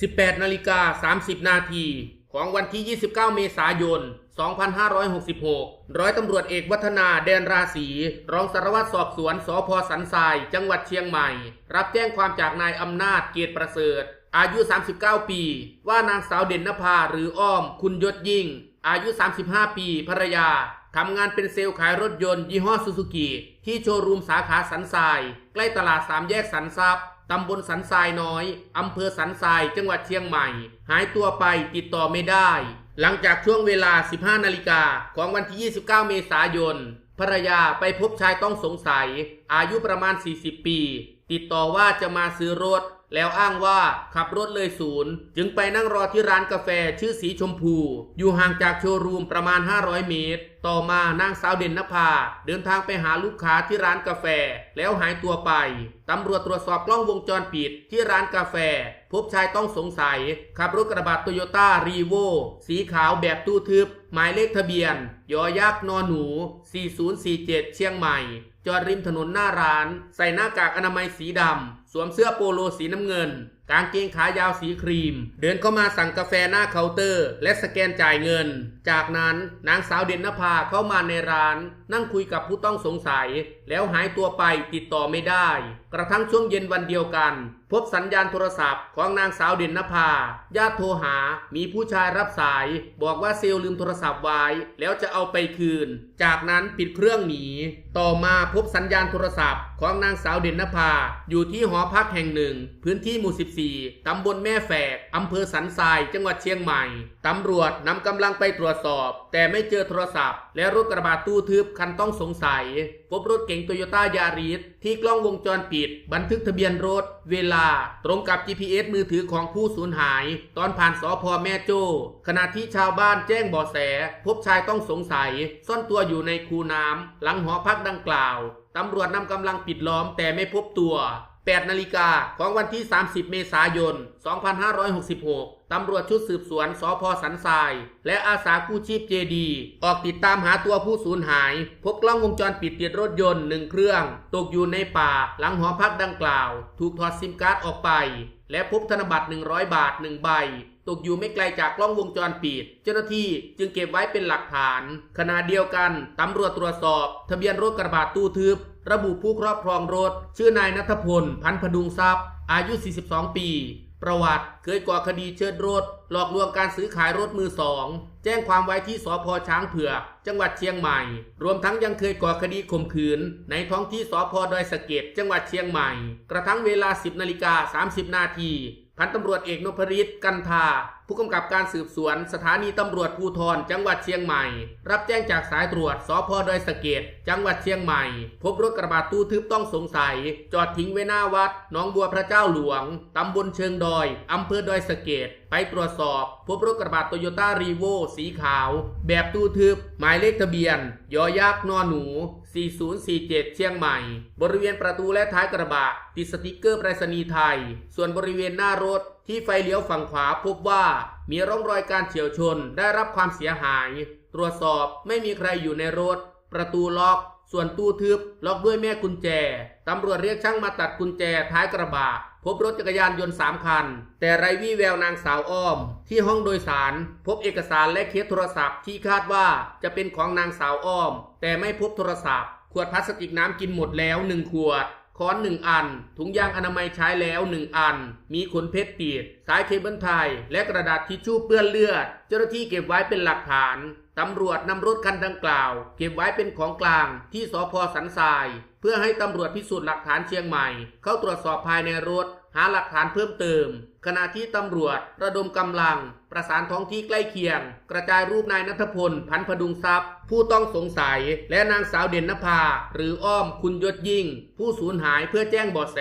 18 นาฬิกา 30 นาที ของวันที่ 29 เมษายน 2566 ร้อยตำรวจเอกวัฒนาแดนราศี รองสารวัตรสอบสวนสพสันทราย จังหวัดเชียงใหม่ รับแจ้งความจากนายอำนาจเกียรติประเสริฐ อายุ 39 ปี ว่านางสาวเด่นนภาหรืออ้อม คุณยศยิ่ง อายุ 35 ปี ภรรยาทำงานเป็นเซลล์ขายรถยนต์ยี่ห้อซูซูกิที่โชว์รูมสาขาสันทราย ใกล้ตลาดสามแยกสันทรัพย์ ตำบลสันทรายน้อยอำเภอสันทรายจังหวัดเชียงใหม่ หายตัวไปติดต่อไม่ได้ หลังจากช่วงเวลา 15 นาฬิกาของวันที่ 29 เมษายนภรรยาไปพบชายต้องสงสัย อายุประมาณ 40 ปี ติดต่อว่าจะมาซื้อรถ แล้วอ้างว่าขับรถเลยศูนย์ จึงไปนั่งรอที่ร้านกาแฟชื่อสีชมพู อยู่ห่างจากโชว์รูมประมาณ 500 เมตร ต่อมานางสาวเด่นนภา เดินทางไปหาลูกค้าที่ร้านกาแฟ แล้วหายตัวไป ตำรวจตรวจสอบกล้องวงจรปิดที่ร้านกาแฟ พบชายต้องสงสัย ขับรถกระบะโตโยต้ารีโวสีขาวแบบตู้ทึบ หมายเลขทะเบียน ยอยักษ์นอหนู 4047 เชียงใหม่ จอดริมถนนหน้าร้าน ใส่หน้ากากอนามัยสีดำ สวมเสื้อโปโลสีน้ำเงิน กางเกงขายาวสีครีม เดินเข้ามาสั่งกาแฟหน้าเคาน์เตอร์ และสแกนจ่ายเงิน จากนั้นนางสาวเด่นนภาเข้ามาในร้าน นั่งคุยกับผู้ต้องสงสัย แล้วหายตัวไปติดต่อไม่ได้ กระทั่งช่วงเย็นวันเดียวกัน พบสัญญาณโทรศัพท์ของนางสาวเด่นนภาญาติโทรหา มีผู้ชายรับสาย บอกว่าเซลล์ลืมโทรศัพท์ไว้ แล้วจะเอาไปคืน จากนั้นปิดเครื่องหนี ต่อมาพบสัญญาณโทรศัพท์ ของนางสาวเด่นนภา อยู่ที่หอพักแห่งหนึ่ง พื้นที่หมู่ 14 ตำบลแม่แฝก อำเภอสันทราย จังหวัดเชียงใหม่ ตำรวจนำกำลังไปตรวจสอบ แต่ไม่เจอโทรศัพท์ และรถกระบะตู้ทึบคันต้องสงสัย พบรถเก๋งโตโยต้ายาริสที่กล้องวงจรปิด บันทึกทะเบียนรถ เวลา ตรงกับ GPS มือถือของผู้สูญหาย ตอนผ่านสพแม่โจ้ ขณะที่ชาวบ้านแจ้งเบาะแส พบชายต้องสงสัย ซ่อนตัวอยู่ในคูน้ำหลังหอพักดังกล่าว ตำรวจนำกำลังปิดล้อมแต่ไม่พบตัว 8 นาฬิกาของวันที่ 30 เมษายน 2566 ตำรวจชุดสืบสวนสพสันทราย และอาสากู้ชีพเจดี ออกติดตามหาตัวผู้สูญหาย พบกล้องวงจรปิดติดรถยนต์หนึ่งเครื่อง ตกอยู่ในป่าหลังหอพักดังกล่าว ถูกถอดซิมการ์ดออกไป และพบธนบัตร 100 บาท 1 ใบ ตกอยู่ไม่ไกลจากกล้องวงจรปิด เจ้าหน้าที่จึงเก็บไว้เป็นหลักฐาน ขณะเดียวกันตำรวจตรวจสอบ ทะเบียนรถกระบะตู้ทึบ ระบุผู้ครอบครองรถ ชื่อนายนัทพล พันพดุงทรัพย์ อายุ 42 ปี ประวัติเคยก่อคดีเชิดรถ หลอกลวงการซื้อขายรถมือสองแจ้งความไว้ที่สพช้างเผือก จังหวัดเชียงใหม่ รวมทั้งยังเคยก่อคดีข่มขืน ในท้องที่สพดอยสะเก็ดจังหวัดเชียงใหม่ กระทั่งเวลา 10นาฬิกา30 นาที พันตำรวจเอกนพริตกันทา ผู้กำกับการสืบสวนสถานีตำรวจภูธรจังหวัดเชียงใหม่ รับแจ้งจากสายตรวจสพดอยสะเก็ดจังหวัดเชียงใหม่ พบรถกระบะตู้ทึบต้องสงสัย จอดทิ้งไว้หน้าวัดหนองบัวพระเจ้าหลวงตำบลเชิงดอยอำเภอดอยสะเก็ดไปตรวจสอบ พบรถกระบะโตโยต้ารีโวสีขาว แบบตู้ทึบ หมายเลขทะเบียน ยอยักษ์นอหนู 4047 เชียงใหม่ บริเวณประตูและท้ายกระบะติดสติกเกอร์ไปรษณีย์ไทย ส่วนบริเวณหน้ารถที่ไฟเลี้ยวฝั่งขวาพบว่ามีร่องรอยการเฉียวชนได้รับความเสียหาย ตรวจสอบไม่มีใครอยู่ในรถ ประตูล็อก ส่วนตู้ทึบ ล็อกด้วยแม่กุญแจ ตำรวจเรียกช่างมาตัดกุญแจท้ายกระบะพบรถจักรยานยนต์สามคัน แต่ไรวี่แววนางสาวอ้อม ที่ห้องโดยสาร พบเอกสารและเคสโทรศัพท์ที่คาดว่าจะเป็นของนางสาวอ้อม แต่ไม่พบโทรศัพท์ ขวดพลาสติกน้ำกินหมดแล้วหนึ่งขวด ค้อนหนึ่งอัน ถุงยางอนามัยใช้แล้วหนึ่งอัน มีขนเพชรติดสายเคเบิลไทย และกระดาษทิชชู่เปื้อนเลือด เจ้าหน้าที่เก็บไว้เป็นหลักฐานตำรวจนำรถคันดังกล่าว เก็บไว้เป็นของกลางที่สพสันทราย เพื่อให้ตำรวจพิสูจน์หลักฐานเชียงใหม่ เข้าตรวจสอบภายในรถ หาหลักฐานเพิ่มเติม ขณะที่ตำรวจระดมกำลัง ประสานท้องที่ใกล้เคียง กระจายรูปนายนัทพล พันพดุงทรัพย์ ผู้ต้องสงสัย และนางสาวเด่นนภา หรืออ้อมคุณยศยิ่ง ผู้สูญหายเพื่อแจ้งเบาะแส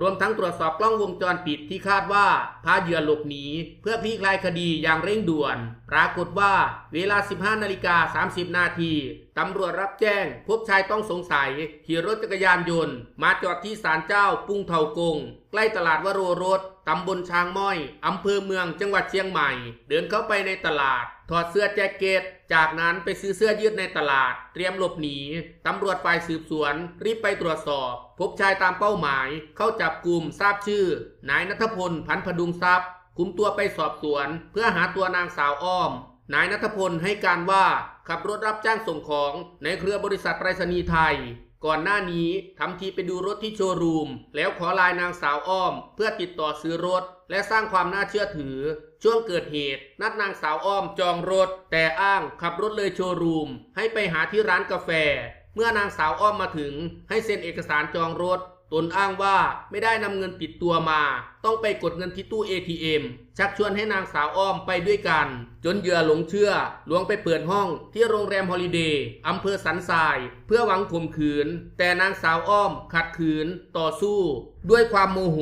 รวมทั้งตรวจสอบกล้องวงจรปิดที่คาดว่า พาเหยื่อหลบหนีเพื่อคลี่คลายคดีอย่างเร่งด่วน ปรากฏว่าเวลา 15นาฬิกา30 นาทีตำรวจรับแจ้ง พบชายต้องสงสัยขี่รถจักรยานยนต์ มาจอดที่ศาลเจ้าปุ้งเถากง ใกล้ตลาดวโรรส ตำบลช้างม้อย อำเภอเมืองจังหวัดเชียงใหม่ เดินเข้าไปในตลาด ถอดเสื้อแจ็คเก็ต จากนั้นไปซื้อเสื้อยืดในตลาด เตรียมหลบหนี ตำรวจฝ่ายสืบสวน รีบไปตรวจสอบ พบชายตามเป้าหมาย เข้าจับกลุ่มทราบชื่อ นายนัทพล พันพดุงทรัพย์ คุมตัวไปสอบสวน เพื่อหาตัวนางสาวอ้อม นายนัทพลให้การว่าขับรถรับจ้างส่งของในเครือบริษัทไปรษณีย์ไทย ก่อนหน้านี้ทำทีไปดูรถที่โชว์รูม แล้วขอลายนางสาวอ้อม เพื่อติดต่อซื้อรถ และสร้างความน่าเชื่อถือ ช่วงเกิดเหตุ นัดนางสาวอ้อมจองรถ แต่อ้างขับรถเลยโชว์รูม ให้ไปหาที่ร้านกาแฟ เมื่อนางสาวอ้อมมาถึง ให้เซ็นเอกสารจองรถ ตนอ้างว่าไม่ได้นำเงินติดตัวมา ต้องไปกดเงินที่ตู้ ATM ชักชวนให้นางสาวอ้อมไปด้วยกัน จนเหยื่อหลงเชื่อลวงไปเปิดห้องที่โรงแรมฮอลิเดย์อำเภอสันทราย เพื่อหวังข่มขืน แต่นางสาวอ้อมขัดขืน ต่อสู้ ด้วยความโมโห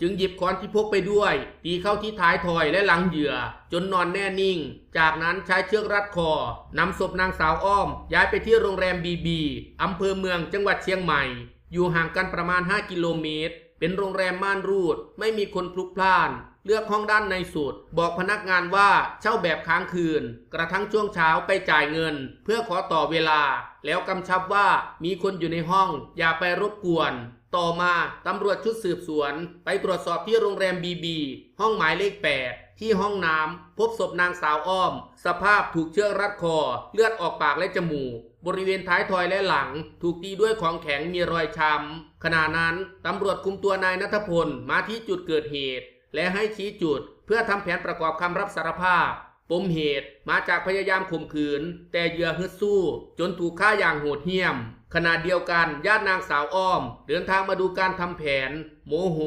จึงหยิบค้อนที่พกไปด้วยตีเข้าที่ท้ายทอยและหลังเหยื่อ จนนอนแน่นิ่ง จากนั้นใช้เชือกรัดคอนำศพนางสาวอ้อม ย้ายไปที่โรงแรมบีบีอำเภอเมืองจังหวัดเชียงใหม่ อยู่ห่างกันประมาณ 5 กิโลเมตร เป็นโรงแรมม่านรูด ไม่มีคนพลุกพล่าน เลือกห้องด้านในสุด บอกพนักงานว่าเช่าแบบค้างคืน กระทั่งช่วงเช้าไปจ่ายเงิน เพื่อขอต่อเวลา แล้วกำชับว่ามีคนอยู่ในห้อง อย่าไปรบกวน ต่อมาตำรวจชุดสืบสวน ไปตรวจสอบที่โรงแรมบีบีห้องหมายเลข 8 ที่ห้องน้ำพบศพนางสาวอ้อม สภาพถูกเชือกรัดคอ เลือดออกปากและจมูก บริเวณท้ายทอยและหลัง ถูกตีด้วยของแข็งมีรอยช้ำขณะนั้นตำรวจคุมตัวนายนัทพลมาที่จุดเกิดเหตุ และให้ชี้จุด เพื่อทำแผนประกอบคำรับสารภาพปมเหตุมาจากพยายามข่มขืน แต่เหยื่อฮึดสู้ จนถูกฆ่าอย่างโหดเหี้ยม ขณะเดียวกันญาตินางสาวอ้อม เดินทางมาดูการทำแผน โมโห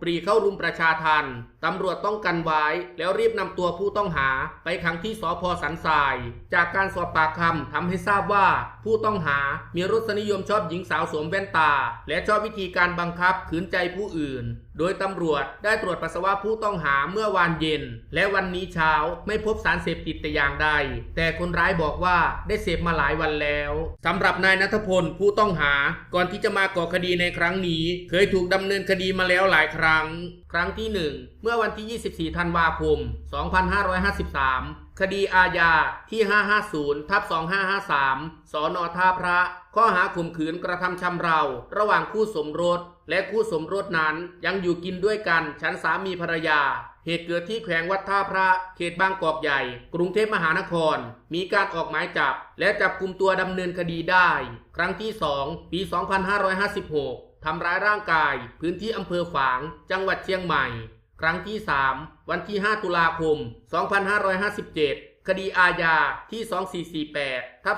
ปรีเข้ารุมประชาทันตำรวจต้องกันไว้ แล้วรีบนำตัวผู้ต้องหาไปขังที่สพสันทราย จากการสอบปากคำทำให้ทราบว่า ผู้ต้องหามีรสนิยมชอบหญิงสาวสวมแว่นตา และชอบวิธีการบังคับขืนใจผู้อื่น โดยตำรวจได้ตรวจปัสสาวะผู้ต้องหาเมื่อวานเย็น และวันนี้เช้าไม่พบสารเสพติดแต่อย่างใด แต่คนร้ายบอกว่าได้เสพมาหลายวันแล้วสำหรับนายนัทพลผู้ต้องหาก่อนที่จะมาก่อคดีในครั้งนี้ เคยถูกดำเนินคดีมาแล้วหลายครั้ง ครั้งที่ 1 เมื่อวันที่ 24 ธันวาคม 2553 คดีอาญาที่ 550ทับ2553 สอนอท่าพระ ข้อหาข่มขืนกระทำชำเรา ระหว่างคู่สมรส และคู่สมรสนั้นยังอยู่กินด้วยกันชั้นสามีภรรยาเหตุเกิดที่แขวงวัดท่าพระ เขตบางกอกใหญ่ กรุงเทพมหานคร มีการออกหมายจับ และจับกลุ่มตัวดำเนินคดีได้ ครั้งที่ 2 ปี 2556 ทำร้ายร่างกาย พื้นที่อำเภอฝาง จังหวัดเชียงใหม่ ครั้งที่ 3 วันที่ 5 ตุลาคม 2557 คดีอาญาที่ 2448ทับ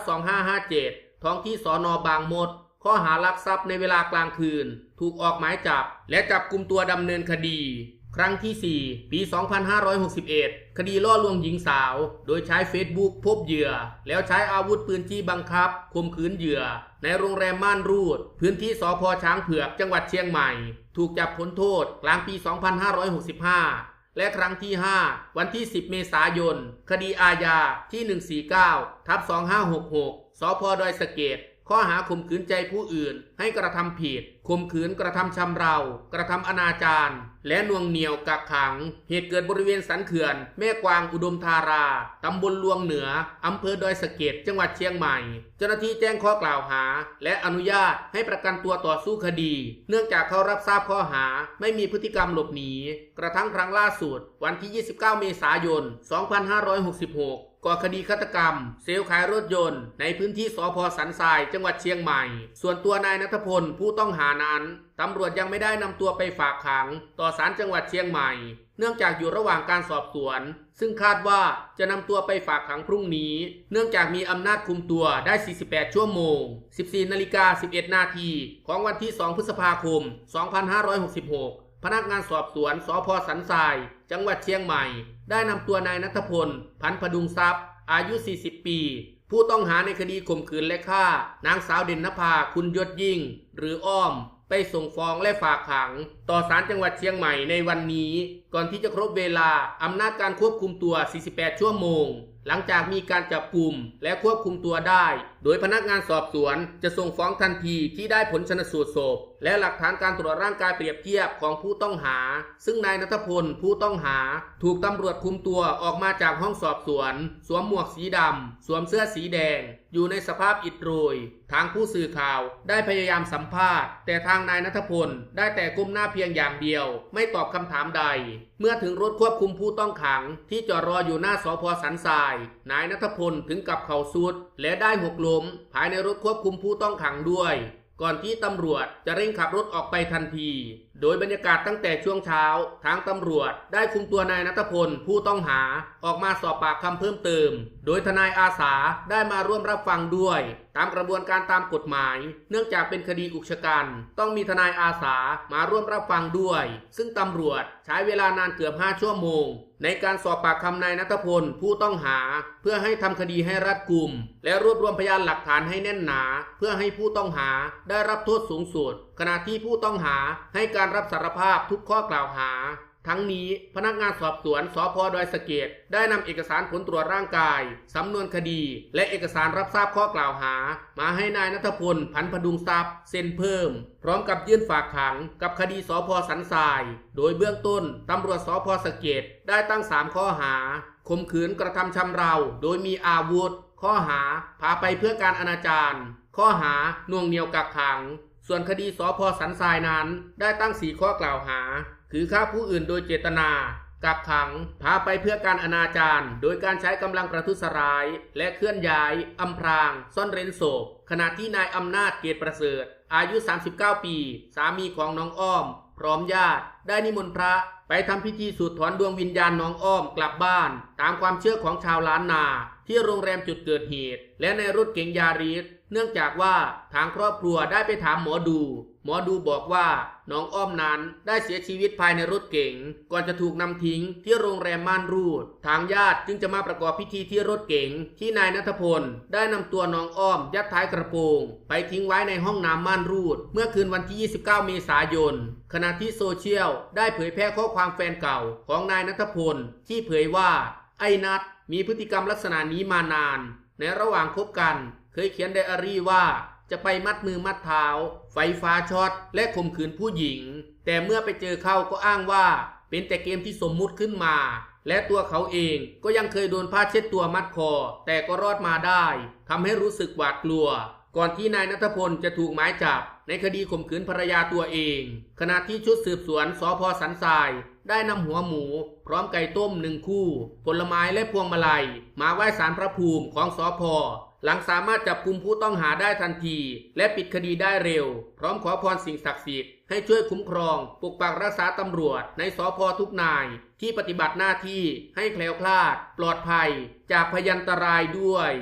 2557 ท้องที่สอนอบางมด ข้อหารักทรัพย์ในเวลากลางคืน ถูกออกหมายจับ และจับกลุ่มตัวดำเนินคดี ครั้งที่ 4 ปี 2561 คดีล่อลวงหญิงสาว โดยใช้เฟซบุ๊กพบเหยื่อ แล้วใช้อาวุธปืนจี้บังคับข่มขืนเหยื่อ ในโรงแรมม่านรูด พื้นที่สพช้างเผือกจังหวัดเชียงใหม่ ถูกจับพ้นโทษกลางปี 2565 และครั้งที่ 5 วันที่ 10 เมษายน คดีอาญาที่ 149 ทับ 2566สพดอยสะเก็ดข้อหาข่มขืนใจผู้อื่น ให้กระทำผิดข่มขืนกระทำชำเรา กระทำอนาจารและน่วงเหนียวกักขัง เหตุเกิดบริเวณสันเขื่อน แม่กวางอุดมธารา ตำบลลวงเหนือ อำเภอดอยสะเก็ดจังหวัดเชียงใหม่ เจ้าหน้าที่แจ้งข้อกล่าวหา และอนุญาตให้ประกันตัวต่อสู้คดี เนื่องจากเขารับทราบข้อหาไม่มีพฤติกรรมหลบหนี กระทั่งครั้งล่าสุด วันที่ 29 เมษายน 2566ก่อคดีฆาตกรรม เซลล์ขายรถยนต์ ในพื้นที่สพสันทรายจังหวัดเชียงใหม่ ส่วนตัวนายนัทพลผู้ต้องหานั้นตำรวจยังไม่ได้นำตัวไปฝากขัง ต่อศาลจังหวัดเชียงใหม่ เนื่องจากอยู่ระหว่างการสอบสวน ซึ่งคาดว่าจะนำตัวไปฝากขังพรุ่งนี้ เนื่องจากมีอำนาจคุมตัวได้ 48 ชั่วโมง 14นาฬิกา11 นาทีของวันที่ 2 พฤษภาคม 2566พนักงานสอบสวนสพสันทราย จังหวัดเชียงใหม่ ได้นำตัวนายนัทพล พันพดุงทรัพย์ อายุ 40 ปี ผู้ต้องหาในคดีข่มขืนและฆ่า นางสาวเด่นนภาคุณยศยิ่ง หรืออ้อม ไปส่งฟ้องและฝากขัง ต่อศาลจังหวัดเชียงใหม่ในวันนี้ ก่อนที่จะครบเวลา อำนาจการควบคุมตัว 48 ชั่วโมง หลังจากมีการจับกลุ่มและควบคุมตัวได้ โดยพนักงานสอบสวนจะส่งฟ้องทันทีที่ได้ผลชนสูตรศพ และหลักฐานการตรวจร่างกายเปรียบเทียบของผู้ต้องหา ซึ่งนายนัทพลผู้ต้องหา ถูกตำรวจคุมตัวออกมาจากห้องสอบสวน สวมหมวกสีดำ สวมเสื้อสีแดง อยู่ในสภาพอิดโรย ทางผู้สื่อข่าวได้พยายามสัมภาษณ์ แต่ทางนายนัทพลได้แต่ก้มหน้าเพียงอย่างเดียว ไม่ตอบคำถามใด เมื่อถึงรถควบคุมผู้ต้องขัง ที่จอดรออยู่หน้าสพสันทราย นายนัทพลถึงกับเข่าสุดและได้หกล้ม ภายในรถควบคุมผู้ต้องขังด้วย ก่อนที่ตำรวจจะเร่งขับรถออกไปทันที โดยบรรยากาศตั้งแต่ช่วงเช้า ทางตำรวจได้คุมตัวนายนัทพลผู้ต้องหาออกมาสอบปากคำเพิ่มเติม โดยทนายอาสาได้มาร่วมรับฟังด้วย ตามกระบวนการตามกฎหมาย เนื่องจากเป็นคดีอุกชะกัน ต้องมีทนายอาสามาร่วมรับฟังด้วย ซึ่งตำรวจใช้เวลานานเกือบ 5 ชั่วโมง ในการสอบปากคำนายนัทพลผู้ต้องหา เพื่อให้ทำคดีให้รัดกุม และรวบรวมพยานหลักฐานให้แน่นหนา เพื่อให้ผู้ต้องหาได้รับโทษสูงสุด ขณะที่ผู้ต้องหาให้การรับสารภาพทุกข้อกล่าวหา ทั้งนี้พนักงานสอบสวนสพดอยสะเกดได้นำเอกสารผลตรวจร่างกายสำนวนคดี และเอกสารรับทราบข้อกล่าวหา มาให้นายนัทพลพันพดุงทรัพย์เซ็นเพิ่ม พร้อมกับยื่นฝากขังกับคดีสพสันทราย โดยเบื้องต้นตำรวจสพสะเกดได้ตั้ง 3 ข้อหาข่มขืนกระทำชำเรา โดยมีอาวุธ ข้อหาพาไปเพื่อการอนาจารข้อหาน่วงเหนียวกักขัง ส่วนคดีสพสันทรายนั้นได้ตั้งสี่ข้อกล่าวหา คือฆ่าผู้อื่นโดยเจตนากักขัง พาไปเพื่อการอนาจารโดยการใช้กำลังประทุษร้าย และเคลื่อนย้ายอำพราง ซ่อนเร้นศพ ขณะที่นายอำนาจเกียรติประเสริฐ อายุ 39 ปี สามีของน้องอ้อม พร้อมญาติ ได้นิมนต์พระ ไปทำพิธีสูดถอนดวงวิญญาณน้องอ้อมกลับบ้าน ตามความเชื่อของชาวล้านนา ที่โรงแรมจุดเกิดเหตุ และในรถเก๋งยาริส เนื่องจากว่าทางครอบครัวได้ไปถามหมอดู หมอดูบอกว่าน้องอ้อมนั้นได้เสียชีวิตภายในรถเก๋งก่อนจะถูกนำทิ้งที่โรงแรมม่านรูด ทางญาติจึงจะมาประกอบพิธีที่รถเก๋งที่นายนัทพล ได้นำตัวน้องอ้อมยัดท้ายกระโปรงไปทิ้งไว้ในห้องน้ำม่านรูด เมื่อคืนวันที่ 29 เมษายน ขณะที่โซเชียลได้เผยแพร่ข้อความแฟนเก่าของนายนัทพล ที่เผยว่า ไอ้นัทมีพฤติกรรมลักษณะนี้มานาน ในระหว่างคบกัน เคยเขียนไดอารี่ว่าจะไปมัดมือมัดเท้า ไฟฟ้าช็อต และข่มขืนผู้หญิง แต่เมื่อไปเจอเข้าก็อ้างว่าเป็นแต่เกมที่สมมุติขึ้นมา และตัวเขาเองก็ยังเคยโดนผ้าเช็ดตัวมัดคอ แต่ก็รอดมาได้ทำให้รู้สึกหวาดกลัว ก่อนที่นายนัทพลจะถูกหมายจับ ในคดีข่มขืนภรรยาตัวเอง ขณะที่ชุดสืบสวนสพสันทราย ได้นำหัวหมู พร้อมไก่ต้มหนึ่งคู่ ผลไม้และพวงมาลัย มาไหว้สารพระภูมิของสพ หลังสามารถจับกุมผู้ต้องหาได้ทันที และปิดคดีได้เร็ว พร้อมขอพรสิ่งศักดิ์สิทธิ์ให้ช่วยคุ้มครอง ปกปักรักษาตำรวจในสพทุกนาย ที่ปฏิบัติหน้าที่ให้แคล้วคลาด ปลอดภัย จากพยันตรายด้วย